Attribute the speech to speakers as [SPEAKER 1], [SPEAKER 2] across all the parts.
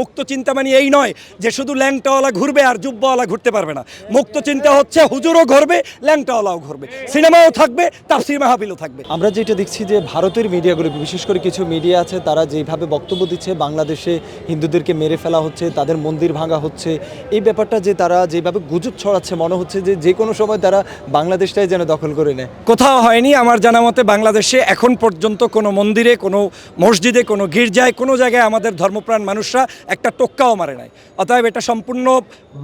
[SPEAKER 1] মুক্ত চিন্তা মানে এই নয় যে শুধু ল্যাংটাওয়ালা ঘুরবে আর জুব্বাওয়ালা ঘুরতে পারবে না। মুক্ত চিন্তা হচ্ছে হুজুরও ঘুরবে ল্যাংটাওয়ালাও ঘুরবে। সিনেমাও থাকবে তাফসির মাহফিলও থাকবে।
[SPEAKER 2] আমরা যেটা দেখছি যে ভারতের মিডিয়াগুলো বিশেষ করে কিছু মিডিয়া আছে তারা যেভাবে বক্তব্য দিচ্ছে বাংলাদেশে হিন্দুদেরকে মেরে ফেলা হচ্ছে তাদের মন্দির ভাঙা হচ্ছে এই ব্যাপারটা যে তারা যেভাবে গুজব ছড়াচ্ছে মনে হচ্ছে যে যে কোনো সময় তারা বাংলাদেশটাই যেন দখল করে নেয়।
[SPEAKER 1] কোথাও হয়নি আমার জানা মতে বাংলাদেশে এখন পর্যন্ত কোনো মন্দিরে কোনো মসজিদে কোনো গির্জায় কোনো জায়গায় আমাদের ধর্মপ্রাণ মানুষরা একটা টোক্কাও মারে নাই। অতএব এটা সম্পূর্ণ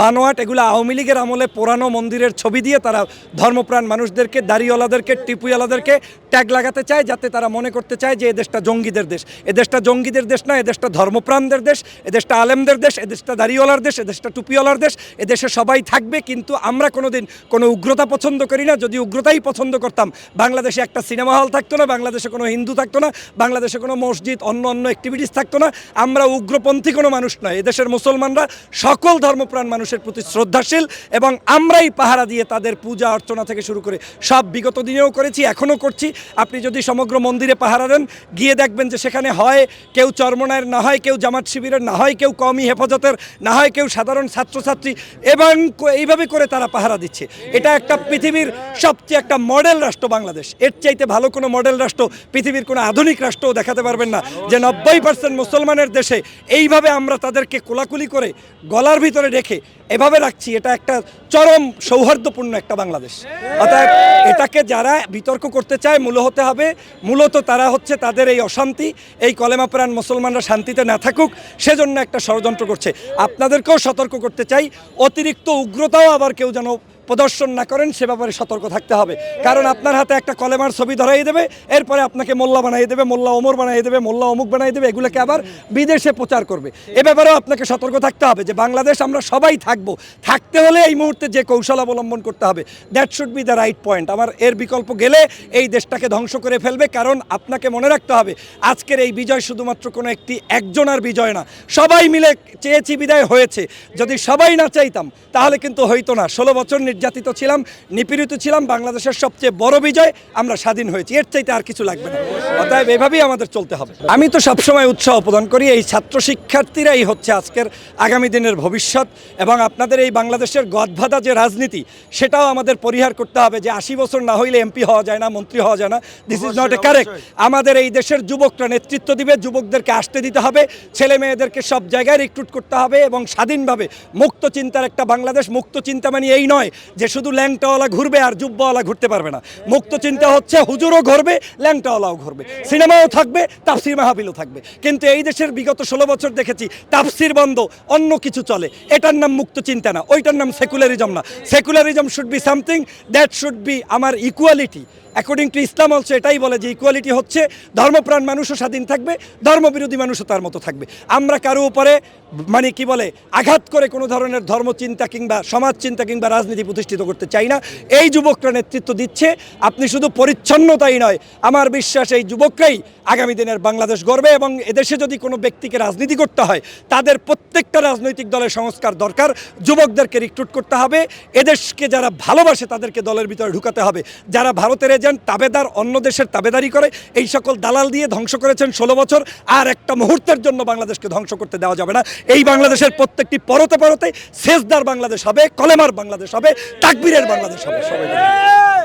[SPEAKER 1] বানোয়াট, এগুলো আওয়ামী লীগের আমলে পুরানো মন্দিরের ছবি দিয়ে তারা ধর্মপ্রাণ মানুষদেরকে, দাড়িওয়ালাদেরকে, টিপুওয়ালাদেরকে ট্যাগ লাগাতে চায় যাতে তারা মনে করতে চায় যে এদেশটা জঙ্গিদের দেশ। এদেশটা জঙ্গিদের দেশ না এদেশটা ধর্মপ্রাণদের দেশ এদেশটা আলেমদের দেশ এদেশটা দাড়িওয়ালার দেশ এদেশটা টুপিওয়ালার দেশ এদেশে সবাই থাকবে কিন্তু আমরা কোনোদিন কোনো উগ্রতা পছন্দ করি না। যদি উগ্রতাই পছন্দ করতাম, বাংলাদেশে একটা সিনেমা হল থাকতো না, বাংলাদেশে কোনো হিন্দু থাকতো না, বাংলাদেশে কোনো মসজিদ, অন্য অন্য অ্যাক্টিভিটিস থাকতো না, আমরা উগ্রপন্থী কোনো মানুষ নয়, এদেশের মুসলমানরা সকল ধর্মপ্রাণ মানুষের প্রতি শ্রদ্ধাশীল এবং আমরাই পাহারা দিয়ে তাদের পূজা অর্চনা থেকে শুরু করে সব বিগত দিনেও করেছি, এখনও করছি। আপনি যদি সমগ্র মন্দিরে পাহারা দেন, গিয়ে দেখবেন যে সেখানে হয় কেউ চরমনায়ের, না হয় কেউ জামাত শিবিরের, না হয় কেউ কমই হেফাজতের, না হয় কেউ সাধারণ ছাত্রছাত্রী এবং এইভাবে করে তারা পাহারা দিচ্ছে। এটা একটা পৃথিবীর সবচেয়ে একটা মডেল রাষ্ট্র বাংলাদেশ। এর চাইতে ভালো কোনো মডেল রাষ্ট্র, পৃথিবীর কোনো আধুনিক রাষ্ট্রও দেখাতে পারবেন না যে নব্বই পার্সেন্ট মুসলমানের দেশে এইভাবে আমরা তাদেরকে কোলাকুলি করে গলার ভিতরে রেখে এভাবে রাখছি, এটা একটা চরম সৌহার্দ্যপূর্ণ একটা বাংলাদেশ। অর্থাৎ এটাকে যারা বিতর্ক করতে চায়, মূল হতে হবে, মূলত তারা হচ্ছে তাদের এই অশান্তি, এই কলেমাপ্রাণ মুসলমানরা শান্তিতে না থাকুক, সেজন্য একটা ষড়যন্ত্র করছে। আপনাদেরকেও সতর্ক করতে চাই, অতিরিক্ত উগ্রতাও আবার কেউ যেন প্রদর্শন না করেন, সে ব্যাপারে সতর্ক থাকতে হবে। কারণ আপনার হাতে একটা কলেমার ছবি ধরাই দেবে, এরপরে আপনাকে মোল্লা বানাই দেবে, মোল্লা ওমর বানাই দেবে, মোল্লা অমুক বানাই দেবে, এগুলোকে আবার বিদেশে প্রচার করবে। এ ব্যাপারেও আপনাকে সতর্ক থাকতে হবে যে বাংলাদেশ আমরা সবাই থাকব। থাকতে হলে এই মুহূর্তে যে কৌশল অবলম্বন করতে হবে। That should be the right point আমার এর বিকল্প গেলে এই দেশটাকে ধ্বংস করে ফেলবে, কারণ আপনাকে মনে রাখতে হবে, আজকের এই বিজয় শুধুমাত্র কোনো একটি একজনের বিজয় না। সবাই মিলে চেয়েছি বিদায় হয়েছে। যদি সবাই না চাইতাম, তাহলে কিন্তু হইতো না। ষোলো বছর নির্যাতিত ছিলাম, নিপীড়িত ছিলাম, বাংলাদেশের সবচেয়ে বড় বিজয়, আমরা স্বাধীন হয়েছি। এর চাইতে আর কিছু লাগবে না। অতএব এভাবেই আমাদের চলতে হবে। আমি তো সবসময় উৎসাহ প্রদান করি, এই ছাত্র শিক্ষার্থীরাই হচ্ছে আজকের আগামী দিনের ভবিষ্যৎ এবং আপনাদের এই বাংলাদেশের গদভাদা যে রাজনীতি, সেটাও আমাদের পরিহার করতে হবে যে আশি বছর না হইলে এমপি হওয়া যায় না, মন্ত্রী হওয়া যায় না। This is not a correct আমাদের এই দেশের যুবকরা নেতৃত্ব দিবে, যুবকদেরকে আসতে দিতে হবে, ছেলে মেয়েদেরকে সব জায়গায় রিক্রুট করতে হবে এবং স্বাধীনভাবে মুক্ত চিন্তার একটা বাংলাদেশ, মুক্ত চিন্তা মানে এই নয় যে শুধু ল্যাংটাওয়ালা ঘুরবে আর জুব্বাওয়ালা ঘুরতে পারবে না। মুক্ত চিন্তা হচ্ছে, হুজুরও ঘুরবে, ল্যাংটাওয়ালাও ঘুরবে। সিনেমাও থাকবে, তাফসির মাহাবিলও থাকবে। কিন্তু এই দেশের বিগত ষোলো বছর দেখেছি, তাফসির বন্ধ, অন্য কিছু চলে। এটার নাম মুক্ত চিন্তা না, ওইটার নাম সেকুলারিজম না। Secularism should be something that should be আমার equality according to Islam also এটাই বলে যে ইকুয়ালিটি হচ্ছে, ধর্মপ্রাণ মানুষও স্বাধীন থাকবে, ধর্মবিরোধী মানুষও তার মতো থাকবে। আমরা কারও উপরে মানে কি বলে, আঘাত করে কোনো ধরনের ধর্মচিন্তা কিংবা সমাজ চিন্তা কিংবা রাজনীতি প্রতিষ্ঠিত করতে চাই না। এই যুবকরা নেতৃত্ব দিচ্ছে, আপনি শুধু পরিচ্ছন্নতাই নয়, আমার বিশ্বাস এই যুবকরাই আগামী দিনের বাংলাদেশ গড়বে এবং এদেশে যদি কোনো ব্যক্তিকে রাজনীতি করতে হয়, তাদের প্রত্যেকটা রাজনৈতিক দলের সংস্কার দরকার। যুবকদেরকে রিক্রুট করতে হবে, এদেশকে যারা ভালোবাসে তাদেরকে দলের ভিতরে ঢুকাতে হবে। যারা ভারতের এজেন্ট তাবেদার অন্য দেশের তাবেদারি করে। এই সকল দালাল দিয়ে ধ্বংস করেছেন ষোলো বছর, আর একটা মুহূর্তের জন্য বাংলাদেশকে ধ্বংস করতে দেওয়া যাবে না। এই বাংলাদেশের প্রত্যেকটি পরতে পরতে সেজদার বাংলাদেশ হবে, কলেমার বাংলাদেশ হবে, তাকবীরের বাংলাদেশ হবে। সবাই।